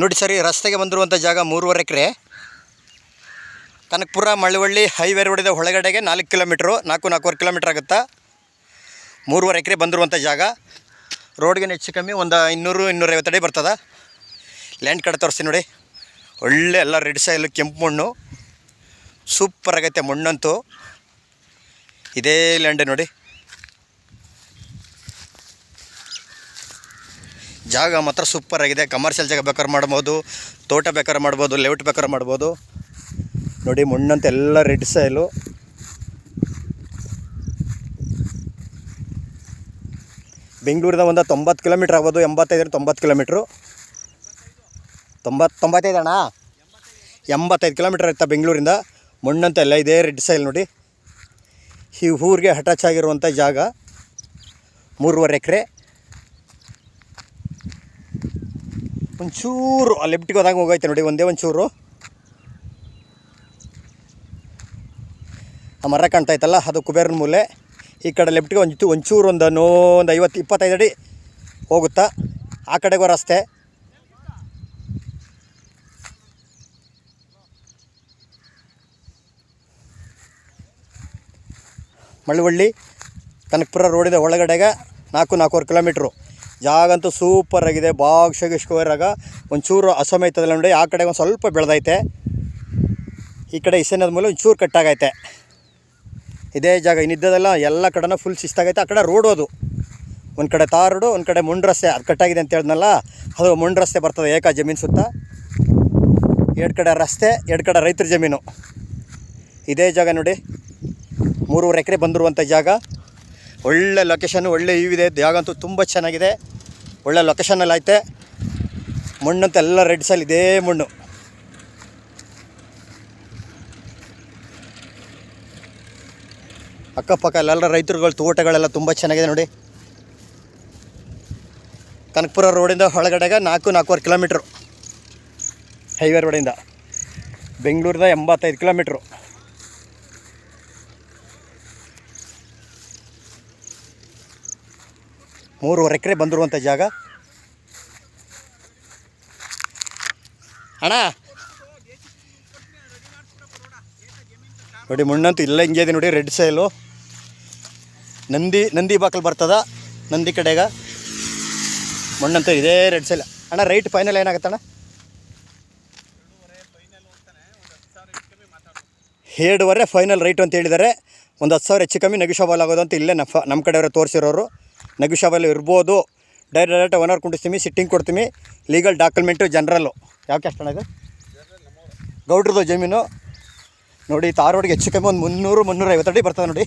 ನೋಡಿ ಸರಿ ರಸ್ತೆಗೆ ಬಂದಿರುವಂಥ ಜಾಗ ಮೂರುವರೆ ಎಕರೆ. ಕನಕಪುರ ಮಳವಳ್ಳಿ ಹೈವೇ ರೋಡಿದೆ ಒಳಗಡೆಗೆ ನಾಲ್ಕು ಕಿಲೋಮೀಟ್ರು, ನಾಲ್ಕು, ನಾಲ್ಕೂವರೆ ಕಿಲೋಮೀಟ್ರ್ ಆಗುತ್ತಾ? ಮೂರುವರೆ ಎಕರೆ ಬಂದಿರುವಂಥ ಜಾಗ. ರೋಡ್ಗೆ ಹೆಚ್ಚು ಕಮ್ಮಿ ಒಂದು ಇನ್ನೂರು, ಇನ್ನೂರೈವತ್ತು ಅಡಿ ಬರ್ತದ. ಲ್ಯಾಂಡ್ ಕಡೆ ತೋರಿಸ್ತೀನಿ ನೋಡಿ. ಒಳ್ಳೆ ಎಲ್ಲ ರೆಡ್ ಸೈಲು ಕೆಂಪು ಮಣ್ಣು. ಸೂಪರ್ ಆಗೈತೆ ಮಣ್ಣಂತೂ. ಇದೇ ಲ್ಯಾಂಡ್ ನೋಡಿ. ಜಾಗ ಮಾತ್ರ ಸೂಪರ್ ಆಗಿದೆ. ಕಮರ್ಷಿಯಲ್ ಜಾಗ ಬೇಕಾದ್ರೆ ಮಾಡ್ಬೋದು, ತೋಟ ಬೇಕಾದ್ರೆ ಮಾಡ್ಬೋದು ಲೇಔಟ್ ಬೇಕಾದ್ರೆ ಮಾಡ್ಬೋದು. ನೋಡಿ, ಮಣ್ಣಂತ ಎಲ್ಲ ರೆಡ್ ಸೈಲು ಬೆಂಗಳೂರಿಂದ ಒಂದು ತೊಂಬತ್ತು ಕಿಲೋಮೀಟ್ರ್ ಆಗ್ಬೋದು, ಎಂಬತ್ತೈದರಿಂದ ತೊಂಬತ್ತು ಕಿಲೋಮೀಟ್ರು ತೊಂಬತ್ತು, ತೊಂಬತ್ತೈದು ಅಣ್ಣ? ಎಂಬತ್ತೈದು ಕಿಲೋಮೀಟ್ರ್ ಇರ್ತಾ ಬೆಂಗಳೂರಿಂದ. ಮಣ್ಣಂತ ಎಲ್ಲ ಇದೇ ರೆಡ್ ಸೈಲ್ ನೋಡಿ. ಈ ಊರಿಗೆ ಅಟ್ಯಾಚ್ ಆಗಿರುವಂಥ ಜಾಗ ಮೂರುವರೆ ಎಕರೆ. ಒಂಚೂರು, ಆ ಲೆಫ್ಟಿಗೆ ಹೋದಾಗ ಹೋಗೈತೆ ನೋಡಿ, ಒಂದೇ ಒಂಚೂರು. ಆ ಮರ ಕಾಣ್ತಾ ಇತ್ತಲ್ಲ, ಅದು ಕುಬೇರನ ಮೂಲೆ. ಈ ಕಡೆ ಲೆಫ್ಟಿಗೆ ಒಂದು ಒಂಚೂರು ಒಂದು ಒಂದು ಐವತ್ತು, ಇಪ್ಪತ್ತೈದು ಅಡಿ ಹೋಗುತ್ತಾ. ಆ ಕಡೆಗೂ ರಸ್ತೆ. ಮಳವಳ್ಳಿ ಕನಕಪುರ ರೋಡಿದೆ ಒಳಗಡೆಗೆ ನಾಲ್ಕು ನಾಲ್ಕೂವರೆ ಕಿಲೋಮೀಟ್ರು. ಜಾಗ ಅಂತೂ ಸೂಪರ್ ಆಗಿದೆ ಸ್ಕ್ವೇರಾಗ ಒಂಚೂರು ಅಸಮೈತದಲ್ಲ ನೋಡಿ, ಆ ಕಡೆ ಒಂದು ಸ್ವಲ್ಪ ಬೆಳೆದೈತೆ. ಈ ಕಡೆ ಇಸೇನದ ಮೇಲೆ ಒಂಚೂರು ಕಟ್ಟಾಗೈತೆ. ಇದೇ ಜಾಗ ಇನ್ನಿದ್ದದೆಲ್ಲ ಎಲ್ಲ ಕಡೆನೂ ಫುಲ್ ಶಿಸ್ತಾಗೈತೆ. ಆ ಕಡೆ ರೋಡ್ ಅದು. ಒಂದು ಕಡೆ ತಾರ್ ರೋಡು ಒಂದು ಕಡೆ ಮುಂಡ್ ರಸ್ತೆ. ಅದು ಕಟ್ಟಾಗಿದೆ ಅಂತ ಹೇಳಿದ್ನಲ್ಲ, ಅದು ಮುಂಡ್ ರಸ್ತೆ ಬರ್ತದೆ, ಏಕ ಜಮೀನು ಸುತ್ತ. ಎರಡು ಕಡೆ ರಸ್ತೆ, ಎರಡು ಕಡೆ ರೈತರ ಜಮೀನು. ಇದೇ ಜಾಗ ನೋಡಿ. ಮೂರುವರೆ ಎಕರೆ ಬಂದಿರುವಂಥ ಜಾಗ. ಒಳ್ಳೆ ಲೊಕೇಶನ್ ಒಳ್ಳೆ ವ್ಯೂ ಇದೆ. ಜಾಗ ಅಂತೂ ತುಂಬ ಚೆನ್ನಾಗಿದೆ. ಒಳ್ಳೆ ಲೊಕೇಶನಲ್ಲಿ ಐತೆ. ಮಣ್ಣಂತ ಎಲ್ಲ ರೆಡ್ ಇದೇ ಮಣ್ಣು. ಅಕ್ಕಪಕ್ಕ ಎಲ್ಲ ರೈತರುಗಳು ತೋಟಗಳೆಲ್ಲ ತುಂಬ ಚೆನ್ನಾಗಿದೆ ನೋಡಿ. ಕನಕಪುರ ರೋಡಿಂದ ಹೊಳಗಡೆಗೆ ನಾಲ್ಕು, ನಾಲ್ಕೂವರೆ ಕಿಲೋಮೀಟ್ರು ಹೈವೇ ರೋಡಿಂದ ಬೆಂಗಳೂರಿಂದ ಎಂಬತ್ತೈದು ಕಿಲೋಮೀಟ್ರು ಮೂರುವರೆ ಎಕರೆ ಬಂದಿರುವಂಥ ಜಾಗ. ಅಣ್ಣ. ನೋಡಿ ಮಣ್ಣಂತೂ ಇಲ್ಲ ಹಿಂಗೆ ಇದೆ ನೋಡಿ, ರೆಡ್ ಸೈಲು ನಂದಿ ನಂದಿ ಬಾಕಲ್ ಬರ್ತದ, ನಂದಿ ಕಡೆಗ. ಮಣ್ಣಂತೂ ಇದೇ ರೆಡ್ ಸೈಲ್ ಅಣ್ಣ ರೈಟ್ ಫೈನಲ್ ಏನಾಗತ್ತಣ್ಣ? ಎರಡುವರೆ ಫೈನಲ್ ರೈಟ್ ಅಂತ ಹೇಳಿದ್ದಾರೆ. ಒಂದು ಹತ್ತು ಸಾವಿರ ಹೆಚ್ಚು ಕಮ್ಮಿ ನೆಗೋಷಿಯಬಲ್ ಆಗೋದು ಅಂತ ಇಲ್ಲೇ ಫ ನಮ್ಮ ಕಡೆಯವರು ತೋರಿಸಿರೋರು. ನೆಗೋಷಿಯಬಲ್ ಇರ್ಬೋದು. ಡೈರೆಕ್ಟ್ ಓನರ್ ಕುಂಡಿಸ್ತೀವಿ ಸಿಟ್ಟಿಂಗ್ ಕೊಡ್ತೀವಿ ಲೀಗಲ್ ಡಾಕ್ಯುಮೆಂಟು ಜನರಲ್ಲು ಯಾವ ಕ್ಯಾಸ್ಟ್ ಅಣ್ಣ ಇದು? ಗೌಡ್ರದ್ದು ಜಮೀನು. ನೋಡಿ ತಾರ್ ರೋಡ್ಗೆ ಹೆಚ್ಚು ಕಮ್ಮಿ ಒಂದು ಮುನ್ನೂರು ಮುನ್ನೂರ ಐವತ್ತು ಅಡಿ ಬರ್ತದೆ ನೋಡಿ.